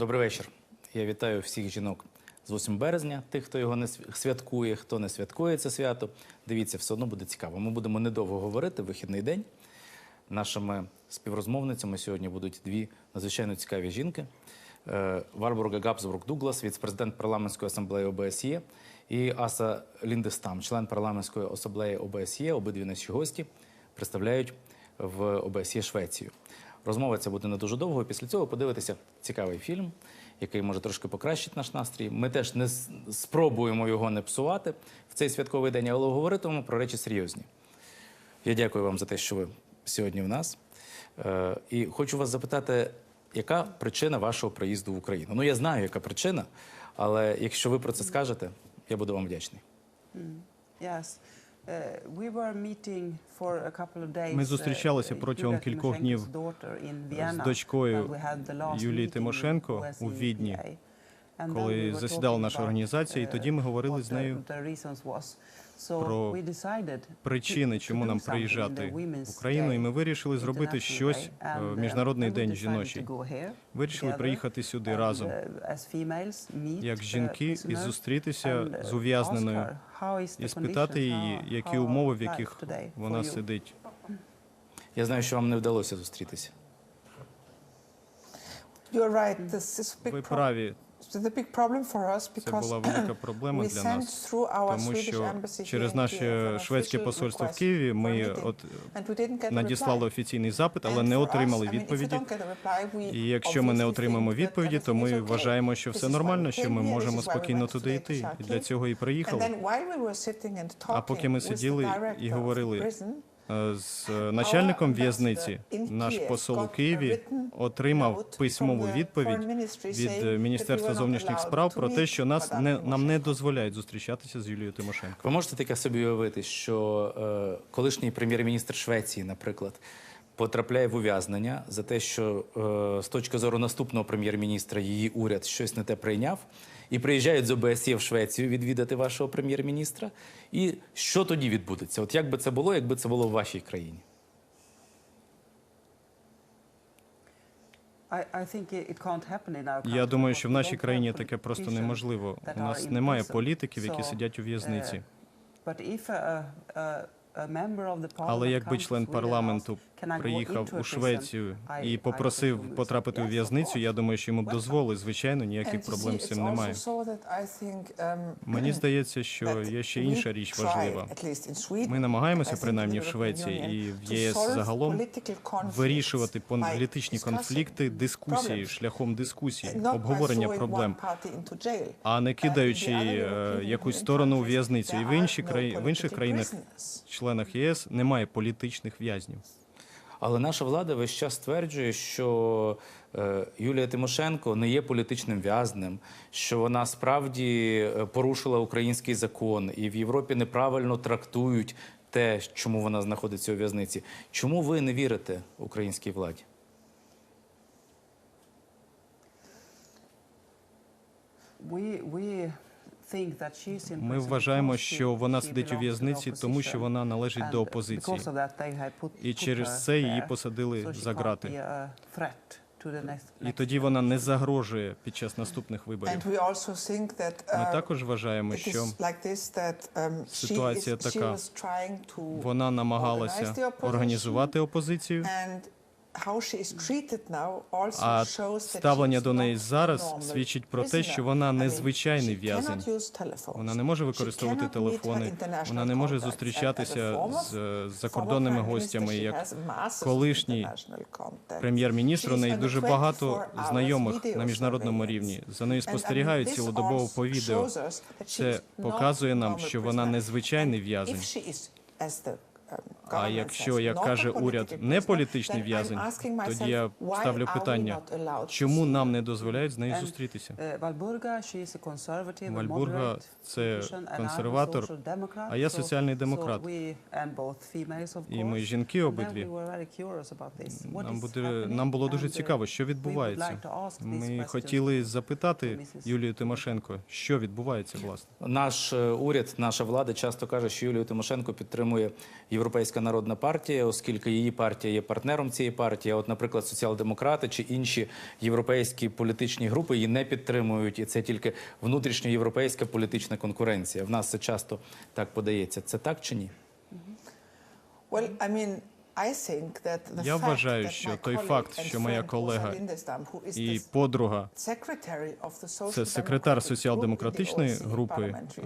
Добрий вечір. Я вітаю всіх жінок з 8 березня, тих, хто його не святкує, хто не святкує це свято. Дивіться, все одно буде цікаво. Ми будемо недовго говорити, вихідний день. Нашими співрозмовницями сьогодні будуть дві надзвичайно цікаві жінки. Е, Варбурга Габсбург Дуглас, віце-президент парламентської асамблеї ОБСЄ, і Аса Ліндестам, член парламентської асамблеї ОБСЄ, обидві наші гості, представляють в ОБСЄ Швецію. Розмова ця буде не дуже довго. Після цього подивитися цікавий фільм, який може трошки покращити наш настрій. Ми теж не спробуємо його не псувати в цей святковий день, але говоритимемо про речі серйозні. Я дякую вам за те, що ви сьогодні в нас. Е, і хочу вас запитати, яка причина вашого приїзду в Україну? Ну, я знаю, яка причина, але якщо ви про це скажете, я буду вам вдячний. Yes. Uh, Ми uh, зустрічалися uh, протягом кількох днів з дочкою Юлії Тимошенко у Відні, коли засідала наша організація, і uh, тоді ми говорили з нею про причини, чому нам приїжджати в Україну, і ми вирішили зробити щось е, в uh, Міжнародний день жіночий. Вирішили приїхати сюди разом, uh, як жінки, і зустрітися з uh, ув'язненою і спитати її, які умови, в яких вона сидить. Я знаю, що вам не вдалося зустрітися. Ви праві, It's a big problem for us це because була велика проблема we для sent нас, through our тому Swedish що embassy через наше шведське посольство в Києві ми от надіслали офіційний запит, але не отримали відповіді. І якщо ми не отримаємо відповіді, то ми вважаємо, що все нормально, що ми можемо спокійно туди йти. І для цього і приїхали. А поки ми сиділи і говорили е, з е, начальником в'язниці, наш посол у Києві отримав письмову відповідь від е, Міністерства зовнішніх справ про те, що нас не нам не дозволяють зустрічатися з Юлією Тимошенко. Ви можете таке собі уявити, що е, колишній прем'єр-міністр Швеції, наприклад, потрапляє в ув'язнення за те, що е, з точки зору наступного прем'єр-міністра її уряд щось не те прийняв, і приїжджають з ОБСЄ в Швецію відвідати вашого прем'єр-міністра. І що тоді відбудеться? От як би це було, якби це було в вашій країні? Я думаю, що в нашій країні таке просто неможливо. У нас немає політиків, які сидять у в'язниці. Але якби член парламенту asks, "Can I go приїхав у? Швецію і попросив потрапити у в'язницю, я думаю, що йому б дозволили. Звичайно, ніяких проблем з цим немає. um, Мені здається, що є ще інша річ важлива. Ми намагаємося, принаймні в Швеції і в ЄС загалом вирішувати пон- політичні конфлікти problems, шляхом дискусії, обговорення проблем, а не кидаючи е, якусь сторону у в'язницю. І в інші краї в інших країнах. Членах ЄС, немає політичних в'язнів. Але наша влада весь час стверджує, що е, Юлія Тимошенко не є політичним в'язнем, що вона справді е, порушила український закон, і в Європі неправильно трактують те, чому вона знаходиться у в'язниці. Чому ви не вірите українській владі? We, we Ми вважаємо, що вона сидить у в'язниці, тому що вона належить до опозиції. І через це її посадили за грати. І тоді вона не загрожує під час наступних виборів. Ми uh, також вважаємо, що um, Ситуація така. вона намагалася організувати опозицію, а ставлення до неї зараз свідчить про те, що вона незвичайний в'язень. Вона не може використовувати телефони, вона не може зустрічатися з е, закордонними гостями. Як колишній прем'єр-міністр, у неї дуже багато 24 hours знайомих на міжнародному рівні. За нею спостерігають цілодобово по відео. Це показує нам, що вона незвичайний в'язень. А якщо, як каже уряд, не політичний в'язень, тоді я ставлю питання, чому нам не дозволяють з нею зустрітися? A Вальбурга це консерватор, а я соціальний демократ. І ми жінки обидві. Нам буде нам було дуже uh, цікаво, що відбувається. Ми хотіли запитати. Юлію Тимошенко, що відбувається власне. Наш е, уряд, наша влада часто каже, що Юлію Тимошенко підтримує Європейська народна партія, оскільки її партія є партнером цієї партії. А от, наприклад, соціал-демократи чи інші європейські політичні групи її не підтримують, і це тільки внутрішньоєвропейська політична конкуренція. В нас це часто так подається. Це так чи ні? Well, I mean, Я вважаю, що той факт, що моя колега і подруга це секретар соціал-демократичної групи е,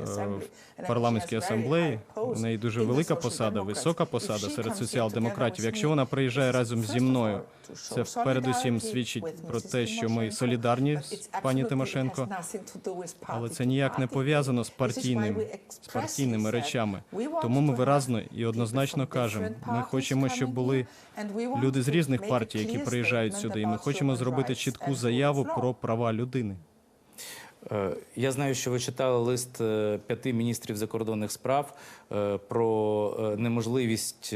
в парламентській асамблеї. У неї дуже велика посада, висока посада серед соціал-демократів. Якщо вона приїжджає разом зі мною, це передусім свідчить про те, що ми солідарні з пані Тимошенко. Але це ніяк не пов'язано з партійним, з партійними речами. Тому ми виразно і однозначно кажемо, ми хочемо, щоб coming були люди з різних партій, які приїжджають сюди, і ми хочемо зробити чітку заяву про права людини. Е, Я знаю, що ви читали лист е, п'яти міністрів закордонних справ е, про неможливість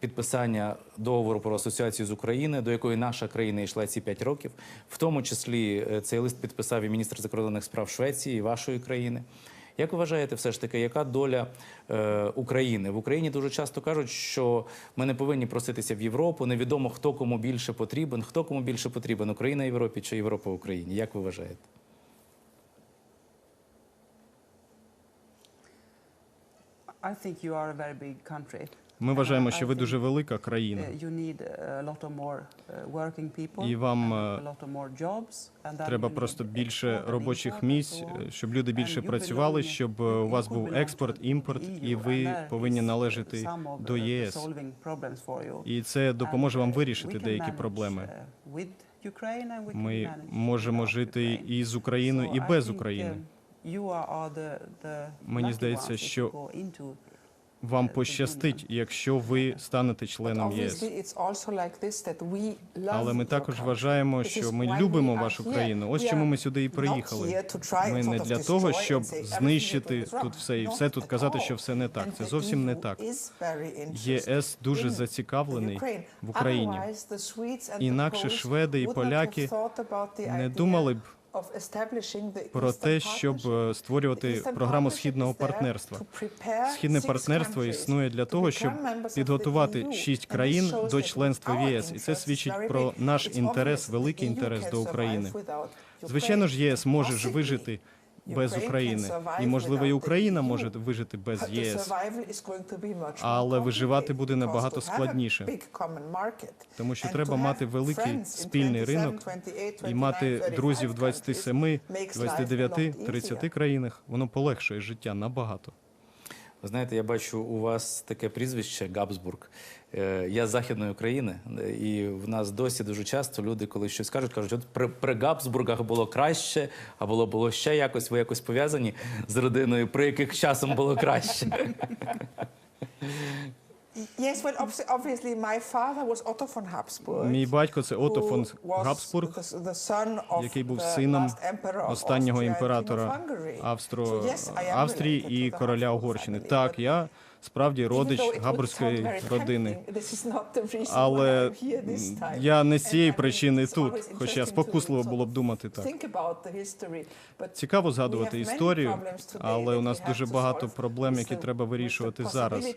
підписання договору про асоціацію з України, до якої наша країна йшла ці п'ять років. В тому числі цей лист підписав і міністр закордонних справ Швеції і вашої країни. Як вважаєте, все ж таки, яка доля е, України? В Україні дуже часто кажуть, що ми не повинні проситися в Європу. Невідомо хто кому більше потрібен, хто кому більше потрібен Україна Європі чи Європа Україні. Як ви вважаєте? I think you are a very big country. Ми вважаємо, що ви дуже велика країна. Uh, uh. І вам, е, Треба просто більше робочих місць, е, щоб люди більше працювали, щоб е, у вас був експорт, імпорт, і ви повинні uh, належати до ЄС. І це допоможе вам uh, вирішити деякі проблеми. uh, Ми можемо жити і з Україною, і без України. uh, Мені здається, що Вам пощастить, якщо ви станете членом ЄС. Але ми також вважаємо, що ми любимо вашу країну. Ось чому ми сюди і приїхали. Ми не для того, щоб знищити тут все і все тут казати, що все не так. Це зовсім не так. ЄС дуже зацікавлений в Україні. Інакше шведи і поляки Не думали б про те, щоб е, створювати програму східного партнерства. Східне партнерство існує для того, щоб підготувати шість країн до членства в ЄС, і це свідчить про наш інтерес, великий інтерес до України. Звичайно ж, єС може ж вижити без України, і можливо, і Україна може вижити без ЄС. much more Але виживати буде набагато складніше. Тому що треба мати великий спільний ринок 28, і мати друзів в 35 27, countries makes life a lot 29, 30 країнах. Воно полегшує життя набагато. Ви знаєте, я бачу у вас таке прізвище Габсбург. Е, Я з Західної України, і в нас досі дуже часто люди, коли щось кажуть, кажуть, от при, при Габсбургах було краще, а було було ще якось, ви якось пов'язані з родиною, при яких часом було краще. Yes, well, obvi- obviously my father was Otto von Habsburg. Мій батько це Отто фон Габсбург, який був сином останнього імператора. Австро Австрії і короля Угорщини. Так, я справді родич very родини. Але я не з цієї причини тут, хоча спокусливо було б думати так. Цікаво згадувати історію, але у нас дуже багато проблем, які треба вирішувати зараз.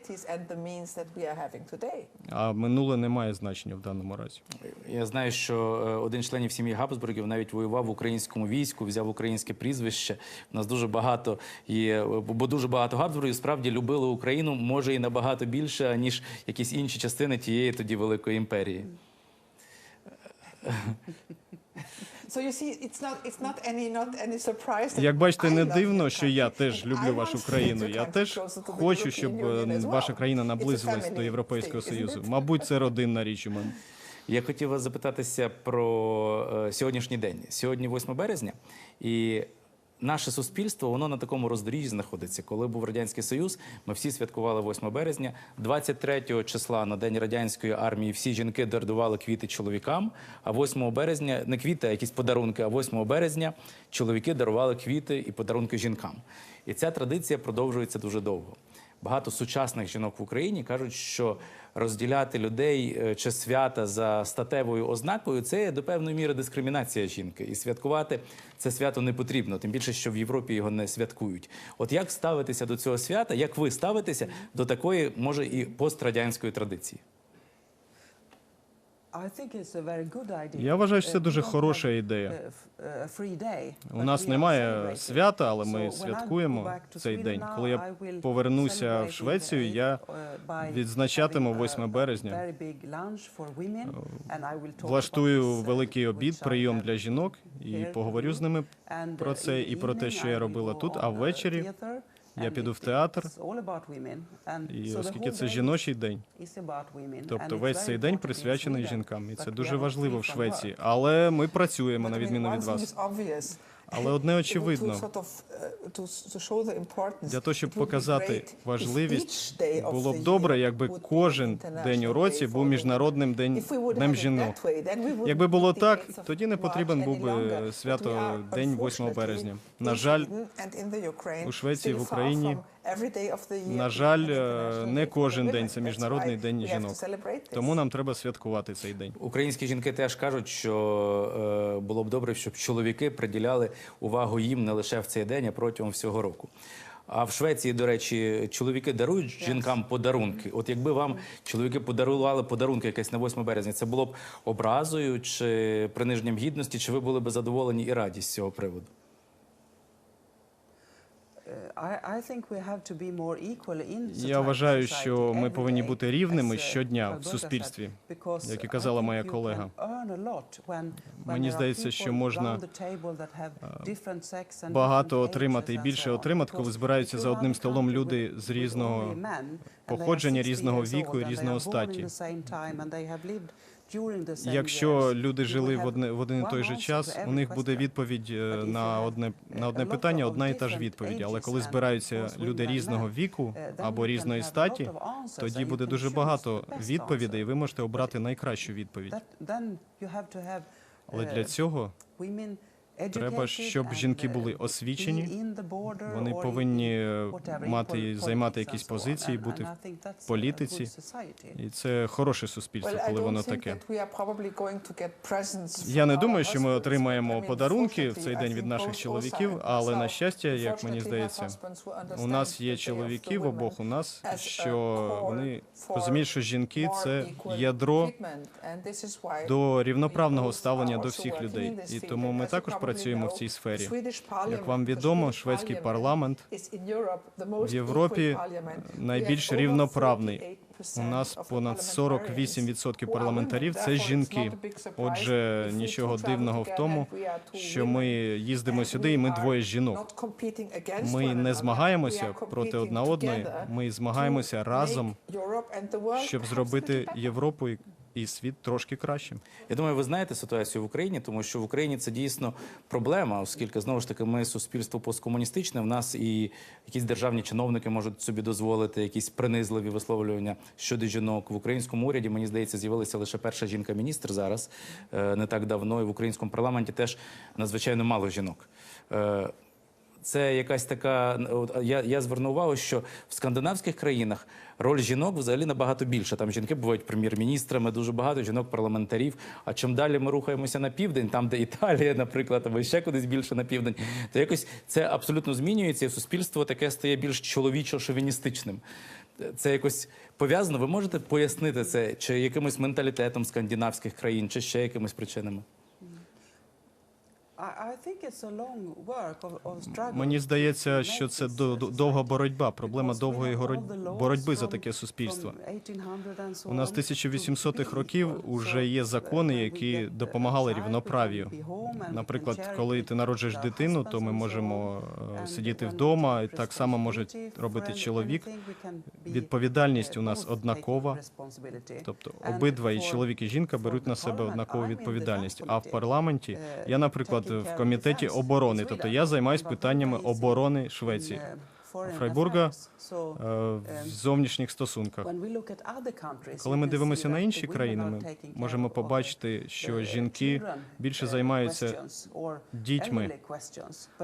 А минуле не має значення в даному разі. Я знаю, що е, один з членів сім'ї Габсбургів навіть воював в українському війську, взяв українське прізвище. У нас дуже багато є, бо дуже багато Габсбургів справді любили Україну, може і набагато більше, ніж якісь інші частини тієї тоді великої імперії. Як бачите, не дивно, що я теж люблю вашу країну. Я теж хочу, щоб е, ваша країна наблизилась до Європейського Союзу. Мабуть, це родинна річ у мене. Я хотів вас запитатися про е, сьогоднішній день. Сьогодні 8 березня, і наше суспільство воно на такому роздоріжжі знаходиться. Коли був радянський союз, ми всі святкували 8 березня. 23 числа на день радянської армії всі жінки дарували квіти чоловікам. А 8 березня не квіти, а якісь подарунки. А 8 березня чоловіки дарували квіти і подарунки жінкам. І ця традиція продовжується дуже довго. Багато сучасних жінок в Україні кажуть, що розділяти людей е, чи свята за статевою ознакою це до певної міри дискримінація жінки. І святкувати це свято не потрібно, тим більше, що в Європі його не святкують. От як ставитися до цього свята? Як ви ставитеся до такої, може, і пострадянської традиції? I think it's a very good idea. Я вважаю, що це Uh, дуже хороша ідея. uh, uh, У нас немає свята, але ми святкуємо цей день. Коли я повернуся в Швецію, я uh, відзначатиму having a- 8 a березня. Влаштую uh, великий обід, прийом для жінок і поговорю з ними про uh, це і про те, що я робила тут, а ввечері я піду в театр. І оскільки це жіночий день, тобто весь цей день присвячений жінкам, і це дуже важливо в Швеції. Але ми працюємо на відміну від вас. Але одне очевидно. uh, Для того, щоб показати важливість, було б добре, якби кожен день у році був міжнародним день, днем жінок. Якби було так, 8th of тоді не потрібен був би свято День 8 unfortunately, березня. На жаль, у Швеції, в Україні, на жаль, е, не кожен день це міжнародний день жінок. Тому нам треба святкувати цей день. Українські жінки теж кажуть, що е, було б добре, щоб чоловіки приділяли увагу їм не лише в цей день, а протягом всього року. А в Швеції, до речі, чоловіки дарують жінкам подарунки. От якби вам чоловіки подарували подарунки якесь на 8 березня, це було б образою чи приниженням гідності, чи ви були б задоволені і раді з цього приводу? Я вважаю, що ми повинні бути рівними uh, щодня в суспільстві. як і казала моя колега. Мені здається, що можна, багато отримати і більше отримати, коли збираються за одним столом люди з різного походження, 60 різного віку і різного статі. Якщо люди жили в одне в один і той же час, у них буде відповідь е, на одне на uh, одне питання, одна і та ж відповідь. Але коли збираються люди різного віку uh, або різної статі, тоді буде дуже багато відповідей, і ви можете обрати найкращу відповідь. Але uh, для цього Треба, щоб жінки uh, були освічені, вони повинні мати займати якісь позиції, бути в політиці. І це хороше суспільство, коли воно таке. Я не думаю, що ми отримаємо подарунки в цей день від наших чоловіків, але на щастя, як мені здається, у нас є чоловіки в обох у нас, що вони розуміють, що жінки це ядро до рівноправного ставлення до всіх людей. І тому ми також probably працюємо в цій сфері. Як вам відомо, шведський парламент в Європі найбільш рівноправний. 48% У нас понад parliamentarians 48% who are парламентарів це жінки. Отже, нічого дивного в тому, що ми їздимо сюди, і ми двоє жінок. Ми не змагаємося проти одна одної. Ми змагаємося разом, щоб зробити. Європу і- світ трошки кращим. Я думаю, ви знаєте ситуацію в Україні, тому що в Україні це дійсно проблема, оскільки знову ж таки ми суспільство посткомуністичне. В нас і якісь державні чиновники можуть собі дозволити якісь принизливі висловлювання щодо жінок в українському уряді. Мені здається, з'явилася лише перша жінка-міністр зараз е, не так давно. І в українському парламенті теж надзвичайно мало жінок. Це якась така. Я, я звернув увагу, що в скандинавських країнах роль жінок взагалі набагато більше. Там жінки бувають прем'єр-міністрами, дуже багато жінок-парламентарів. А чим далі ми рухаємося на південь, там, де Італія, наприклад, або ще кудись більше на південь, то якось це абсолютно змінюється, і суспільство таке стає більш чоловічо-шовіністичним. Це якось пов'язано. Ви можете пояснити це чи якимось менталітетом скандинавських країн, чи ще якимись причинами? I, I think it's a long work of, of struggle Мені здається, що це до- uh, довга боротьба, проблема довгої боротьби за таке суспільство. from 1800 and so У нас on з 1800-х років уже є uh, закони, які uh, допомагали рівноправію. Наприклад, коли ти народжуєш дитину, то ми можемо е, сидіти вдома, і так само може робити чоловік. Відповідальність uh, у нас однакова. Тобто обидва і чоловік і жінка беруть на себе однакову відповідальність. А в парламенті я, uh, наприклад, в комітеті оборони, тобто я займаюсь питаннями оборони Швеції. Uh, Фрайбурга е, в зовнішніх стосунках. Коли ми дивимося на інші країни, ми можемо побачити, що жінки більше uh, займаються дітьми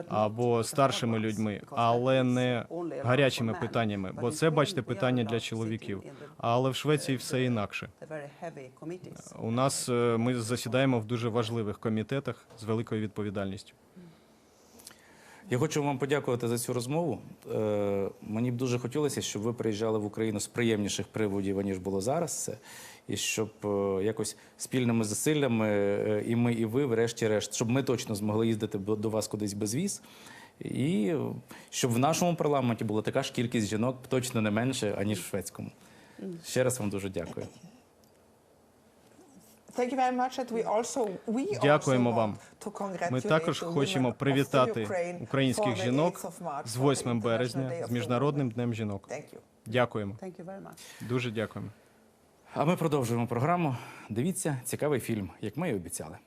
або старшими людьми, але не гарячими питаннями, бо це, бачите, питання для чоловіків. Але в Швеції все інакше. У нас е, ми засідаємо в дуже важливих комітетах з великою відповідальністю. Я хочу вам подякувати за цю розмову. Е, мені б дуже хотілося, щоб ви приїжджали в Україну з приємніших приводів, аніж було зараз. Це. І щоб е, якось спільними зусиллями е, і ми, і ви, врешті-решт, щоб ми точно змогли їздити до вас кудись без віз. І щоб в нашому парламенті була така ж кількість жінок, точно не менше, аніж в шведському. Ще раз вам дуже дякую. Thank you very much. And we also, we Дякуємо вам. Ми також хочемо привітати українських жінок 8th of March, з for 8 березня, з Міжнародним днем жінок. Thank. Дякуємо. Thank you. Дуже дякуємо. А ми продовжуємо програму. Дивіться цікавий фільм, як ми і обіцяли.